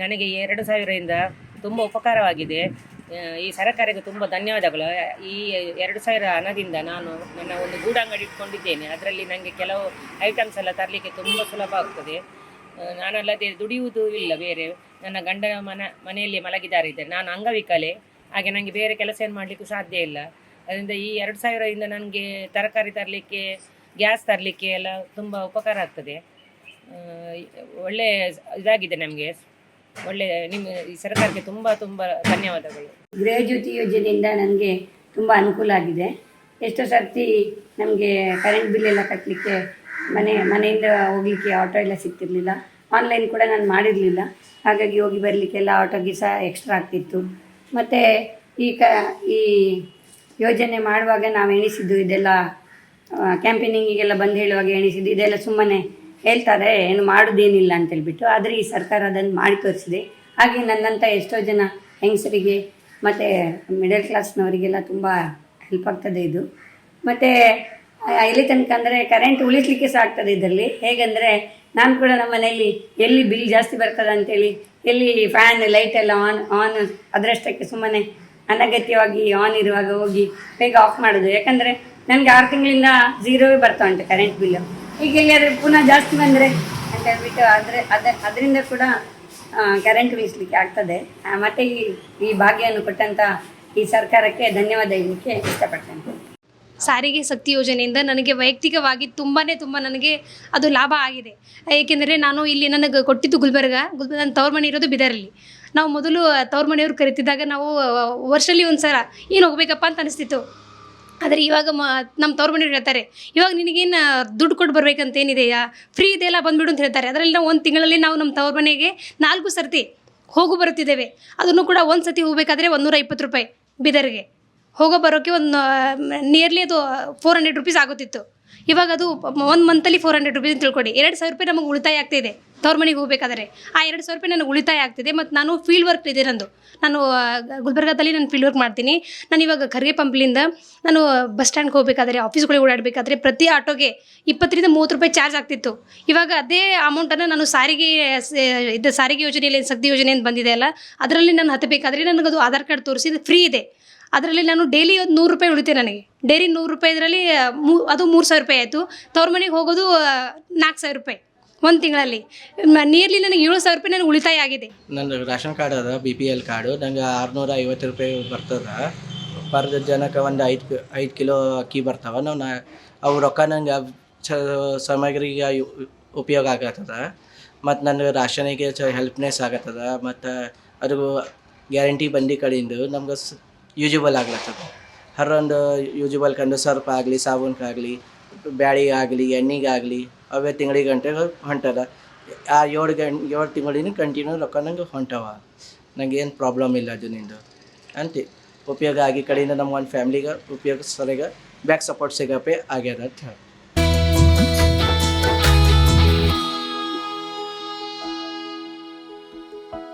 ನನಗೆ ಈ ಎರಡು ಸಾವಿರದಿಂದ ತುಂಬ ಉಪಕಾರವಾಗಿದೆ. ಈ ಸರ್ಕಾರಕ್ಕೆ ತುಂಬ ಧನ್ಯವಾದಗಳು. ಈ ಎರಡು ಸಾವಿರ ಹಣದಿಂದ ನಾನು ನನ್ನ ಒಂದು ಗೂಡಂಗಡಿ ಇಟ್ಕೊಂಡಿದ್ದೇನೆ. ಅದರಲ್ಲಿ ನನಗೆ ಕೆಲವು ಐಟಮ್ಸ್ ಎಲ್ಲ ತರಲಿಕ್ಕೆ ತುಂಬ ಸುಲಭ ಆಗ್ತದೆ. ನಾನಲ್ಲದೆ ದುಡಿಯುವುದು ಇಲ್ಲ, ಬೇರೆ. ನನ್ನ ಗಂಡನ ಮನ, ಮನೆಯಲ್ಲಿ ಮಲಗಿದ್ದಾರೆ ಇದ್ದಾರೆ. ನಾನು ಅಂಗವಿಕಲೆ. ಹಾಗೆ ನನಗೆ ಬೇರೆ ಕೆಲಸ ಏನು ಮಾಡಲಿಕ್ಕೂ ಸಾಧ್ಯ ಇಲ್ಲ. ಅದರಿಂದ ಈ ಎರಡು ಸಾವಿರದಿಂದ ನನಗೆ ತರಕಾರಿ ತರಲಿಕ್ಕೆ, ಗ್ಯಾಸ್ ತರಲಿಕ್ಕೆ ಎಲ್ಲ ತುಂಬ ಉಪಕಾರ ಆಗ್ತದೆ. ಒಳ್ಳೆಯ ಒಳ್ಳೆ ಇದಾಗಿದೆ ನಮಗೆ. ಒಳ್ಳೆ, ನಿಮ್ಮ ಈ ಸರ್ಕಾರಕ್ಕೆ ತುಂಬ ತುಂಬ ಧನ್ಯವಾದಗಳು. ಗೃಹಜ್ಯೋತಿ ಯೋಜನೆಯಿಂದ ನನಗೆ ತುಂಬ ಅನುಕೂಲ ಆಗಿದೆ. ಎಷ್ಟೋ ಸರ್ತಿ ನಮಗೆ ಕರೆಂಟ್ ಬಿಲ್ ಎಲ್ಲ ಕಟ್ಟಲಿಕ್ಕೆ ಮನೆ, ಮನೆಯಿಂದ ಹೋಗ್ಲಿಕ್ಕೆ ಆಟೋ ಎಲ್ಲ ಸಿಗ್ತಿರ್ಲಿಲ್ಲ. ಆನ್ಲೈನ್ ಕೂಡ ನಾನು ಮಾಡಿರಲಿಲ್ಲ. ಹಾಗಾಗಿ ಹೋಗಿ ಬರಲಿಕ್ಕೆಲ್ಲ ಆಟೋಗೆ ಸಹ ಎಕ್ಸ್ಟ್ರಾ ಆಗ್ತಿತ್ತು. ಮತ್ತು ಈ ಕ, ಈ ಯೋಜನೆ ಮಾಡುವಾಗ ನಾವು ಎಣಿಸಿದ್ದು ಇದೆಲ್ಲ ಕ್ಯಾಂಪೇನಿಂಗಿಗೆಲ್ಲ ಬಂದು ಹೇಳುವಾಗ ಎಣಿಸಿದ್ದು ಇದೆಲ್ಲ ಸುಮ್ಮನೆ ಹೇಳ್ತಾರೆ, ಏನು ಮಾಡೋದೇನಿಲ್ಲ ಅಂತ ಹೇಳ್ಬಿಟ್ಟು ಆದರೆ ಈ ಸರ್ಕಾರ ಅದನ್ನು ಮಾಡಿ ತೋರಿಸಿದೆ. ಹಾಗೆ ನನ್ನಂಥ ಎಷ್ಟೋ ಜನ ಹೆಂಗಸರಿಗೆ, ಮತ್ತು ಮಿಡಲ್ ಕ್ಲಾಸ್ನವರಿಗೆಲ್ಲ ತುಂಬ ಹೆಲ್ಪ್ ಆಗ್ತದೆ ಇದು. ಮತ್ತು ಎಲ್ಲಿ ತನಕ ಅಂದರೆ ಕರೆಂಟ್ ಉಳಿಸ್ಲಿಕ್ಕೆ ಸಹ ಆಗ್ತದೆ ಇದರಲ್ಲಿ. ಹೇಗೆಂದರೆ, ನಾನು ಕೂಡ ನಮ್ಮ ಮನೆಯಲ್ಲಿ ಎಲ್ಲಿ ಬಿಲ್ ಜಾಸ್ತಿ ಬರ್ತದೆ ಅಂತೇಳಿ, ಎಲ್ಲಿ ಫ್ಯಾನ್ ಲೈಟ್ ಎಲ್ಲ ಆನ್ ಆನ್ ಅದರಷ್ಟಕ್ಕೆ ಸುಮ್ಮನೆ ಅನಗತ್ಯವಾಗಿ ಆನ್ ಇರುವಾಗ ಹೋಗಿ ಬೇಗ ಆಫ್ ಮಾಡೋದು. ಯಾಕಂದರೆ, ನನಗೆ ಆರು ತಿಂಗಳಿಂದ ಝೀರೋವೇ ಬರ್ತಾ ಉಂಟು ಕರೆಂಟ್ ಬಿಲ್ಲು ಈಗ ಎಲ್ಲಿಯಾದ್ರೆ ಪುನಃ ಜಾಸ್ತಿ ಬಂದರೆ ಅಂತ ಹೇಳ್ಬಿಟ್ಟು ಅದ್ರ ಅದ ಅದರಿಂದ ಕೂಡ ಕರೆಂಟ್ ಉಳಿಸ್ಲಿಕ್ಕೆ ಆಗ್ತದೆ. ಮತ್ತು ಈ ಈ ಭಾಗ್ಯವನ್ನು ಕೊಟ್ಟಂತ ಈ ಸರ್ಕಾರಕ್ಕೆ ಧನ್ಯವಾದ ಹೇಳಲಿಕ್ಕೆ ಇಷ್ಟಪಡ್ತೇನೆ. ಸಾರಿಗೆ ಶಕ್ತಿ ಯೋಜನೆಯಿಂದ ನನಗೆ ವೈಯಕ್ತಿಕವಾಗಿ ತುಂಬಾ ತುಂಬ ನನಗೆ ಅದು ಲಾಭ ಆಗಿದೆ. ಏಕೆಂದರೆ ನಾನು ಇಲ್ಲಿ ನನಗೆ ಕೊಟ್ಟಿದ್ದು ಗುಲ್ಬರ್ಗ ಗುಲ್ಬರ್ಗ ನನ್ನ ತವ್ರ ಮನೆ ಇರೋದು ಬಿದರಲ್ಲಿ. ನಾವು ಮೊದಲು ತವ್ರ ಮನೆಯವರು ಕರಿತಿದ್ದಾಗ ನಾವು ವರ್ಷದಲ್ಲಿ ಒಂದು ಸಲ ಏನು ಹೋಗ್ಬೇಕಪ್ಪ? ಅಂತ ಅನಿಸ್ತಿತ್ತು. ಆದರೆ ಇವಾಗ ಮ ನಮ್ಮ ತವ್ರ ಮನೆಯವ್ರು ಹೇಳ್ತಾರೆ, ಇವಾಗ ನಿನಗೇನು ದುಡ್ಡು ಕೊಟ್ಟು ಬರ್ಬೇಕಂತ ಏನಿದೆಯಾ ಫ್ರೀ ಇದೆಯಲ್ಲ ಬಂದ್ಬಿಡು ಅಂತ ಹೇಳ್ತಾರೆ. ಅದರಲ್ಲಿ ನಾವು ಒಂದು ತಿಂಗಳಲ್ಲಿ ನಾವು ನಮ್ಮ ತವ್ರ ಮನೆಗೆ ನಾಲ್ಕು ಸರ್ತಿ ಹೋಗು ಬರುತ್ತಿದ್ದೇವೆ. ಅದನ್ನು ಕೂಡ ಒಂದು ಸರ್ತಿ ಹೋಗಬೇಕಾದ್ರೆ ಒಂದೂರ ಇಪ್ಪತ್ತು ರೂಪಾಯಿ ಬಿದರ್ಗೆ. ಹೋಗೋ ಬರೋಕ್ಕೆ ಒಂದು ನಿಯರ್ಲಿ ಅದು ಫೋರ್ ಹಂಡ್ರೆಡ್ ರುಪೀಸ್ ಆಗುತ್ತಿತ್ತು. ಇವಾಗ ಅದು ಒಂದು ಮಂತಲ್ಲಿ ಫೋರ್ ಹಂಡ್ರೆಡ್ ರುಪೀಸ್ ತಿಳ್ಕೊಡಿ. ಎರಡು ಸಾವಿರ ರೂಪಾಯಿ ನಮಗೆ ಉಳಿತಾಯ ಆಗ್ತಿದೆ. ತವ್ರ ಮನೆಗೆ ಹೋಗಬೇಕಾದ್ರೆ ಆ ಎರಡು ಸಾವಿರ ರೂಪಾಯಿ ನನಗೆ ಉಳಿತಾಯ ಆಗ್ತಿದೆ ಮತ್ತು ನಾನು ಫೀಲ್ಡ್ ವರ್ಕ್ ಇದೆ ನಂದು. ನಾನು ಗುಲ್ಬರ್ಗಾದಲ್ಲಿ ನಾನು ಫೀಲ್ಡ್ ವರ್ಕ್ ಮಾಡ್ತೀನಿ. ನಾನು ಇವಾಗ ಖರ್ಗೆ ಪಂಪ್ಲಿಂದ ನಾನು ಬಸ್ ಸ್ಟ್ಯಾಂಡ್ಗೆ ಹೋಗಬೇಕಾದ್ರೆ ಆಫೀಸ್ಗಳಿಗೆ ಓಡಾಡಬೇಕಾದ್ರೆ ಪ್ರತಿ ಆಟೋಗೆ ಇಪ್ಪತ್ತರಿಂದ ಮೂವತ್ತು ರೂಪಾಯಿ ಚಾರ್ಜ್ ಆಗ್ತಿತ್ತು. ಇವಾಗ ಅದೇ ಅಮೌಂಟನ್ನು ನಾನು ಸಾರಿಗೆ ಇದು ಸಾರಿಗೆ ಯೋಜನೆಯಲ್ಲಿ ಶಕ್ತಿ ಯೋಜನೆ ಅಂತ ಬಂದಿದೆ ಅಲ್ಲ, ಅದರಲ್ಲಿ ನಾನು ಹತ್ತಬೇಕಾದ್ರೆ ನನಗದು ಆಧಾರ್ ಕಾರ್ಡ್ ತೋರಿಸಿ ಇದು ಫ್ರೀ ಇದೆ. ಅದರಲ್ಲಿ ನಾನು ಡೈಲಿ ಒಂದು ನೂರು ರೂಪಾಯಿ ಉಳಿತೆ ನನಗೆ. ಡೈಲಿ ನೂರು ರೂಪಾಯಿ ಇದರಲ್ಲಿ ಮೂ, ಅದು ಮೂರು ಸಾವಿರ ರೂಪಾಯಿ ಆಯಿತು. ತವ್ರ ಮನೆಗೆ ಹೋಗೋದು ನಾಲ್ಕು ಸಾವಿರ ರೂಪಾಯಿ. ಒಂದು ತಿಂಗಳಲ್ಲಿ. ನಿಯರ್ಲಿ ನನಗೆ ಏಳು ಸಾವಿರ ರೂಪಾಯಿ ನನಗೆ ಉಳಿತಾಯ ಆಗಿದೆ. ನನ್ನ ರೇಷನ್ ಕಾರ್ಡ್ ಅದ ಬಿ ಪಿ ಎಲ್ ಕಾರ್ಡು. ನಂಗೆ ಆರುನೂರ ಐವತ್ತು ರೂಪಾಯಿ ಬರ್ತದೆ. ಪರ್ ಜನಕ್ಕೆ ಒಂದು ಐದು ಐದು ಕಿಲೋ ಅಕ್ಕಿ ಬರ್ತಾವೆ. ನಾವು ನಾ, ಅವು ರೊಕ್ಕ ನಂಗೆ ಚ, ಸಾಮಗ್ರಿಗೆ ಉಪಯೋಗ ಆಗತ್ತದ. ಮತ್ತು ನನಗೆ ರಾಷನಿಗೆ ಚ ಹೆಲ್ಪ್ನೆಸ್ ಆಗತ್ತದ. ಮತ್ತು ಅದು ಗ್ಯಾರಂಟಿ ಬಂದಿ ಕಡೆಯಿಂದ ನಮ್ಗೆ ಯೂಜಿಬಲ್ ಆಗ್ಲತ್ತದ. ಹರೊಂದು ಯೂಜಬಲ್ ಕಂಡು ಸರ್ಪ್ ಆಗಲಿ ಸಾಬೂನ್ಗಾಗಲಿ ಬ್ಯಾಳಿಗಾಗಲಿ ಎಣ್ಣೆಗಾಗಲಿ ಅವೇ ತಿಂಗಳಿಗೆ ಗಂಟೆಗೆ ಹೊಂಟದ. ಆ ಏಳು ಗಂಟೆ ಏಳು ತಿಂಗಳಿನ ಕಂಟಿನ್ಯೂ ರೊಕ್ಕ ನಂಗೆ ಹೊಂಟವ. ನಂಗೆ ಏನು ಪ್ರಾಬ್ಲಮ್ ಇಲ್ಲ ಅದು ನಿಂದು. ಅಂತ. ಉಪಯೋಗ ಆಗಿ ಕಡೆಯಿಂದ ನಮ್ಮ ಒಂದು ಫ್ಯಾಮ್ಲಿಗೆ ಉಪಯೋಗ ಸರಿಯಾಗಿ ಬ್ಯಾಕ್ ಸಪೋರ್ಟ್ ಸಿಗಪ್ಪೆ ಆಗ್ಯದ ಅಂತ ಹೇಳಿ.